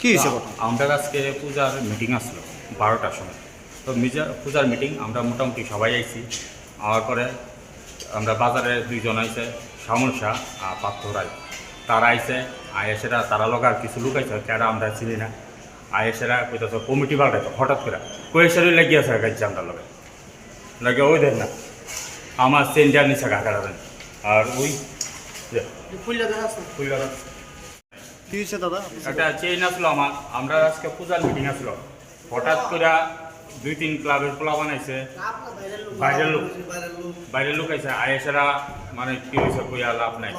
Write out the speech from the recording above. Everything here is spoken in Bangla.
কি হয়েছে? আমাদের আজকে পূজার মিটিং আসলো বারোটার সময়। তো মিজা পূজার মিটিং আমরা মোটামুটি সবাই আইছি। আওয়ার পরে আমরা বাজারে দুইজন আইছে শ্যামল শাহ আর পার্থ রায়। তারা আইছে আয়েসেরা তারা লোক আর কিছু লোক আইছে যারা আমরা চিনি না। আয়েসেরা কইতাছে কমিটি পাল্টাইতো হঠাৎ করে। কয়েসারি লাগিয়েছে গাইছে আমরা লোকে লাগে ওই দেন না। আমার চেঞ্জার নিচে কাকারা দেন। আর ওই যে, ফুলটা কি হয়েছে দাদা? একটা চেইন আসলো আমার। আমরা আজকে পূজার মিটিং আসলো। হঠাৎ করে দুই তিন ক্লাবের পোলা বানাইছে। বাইরের লোক। বাইরের লোক আইসে আয়েসেরা মানে কি হয়েছে কইয়া লাভ নাই।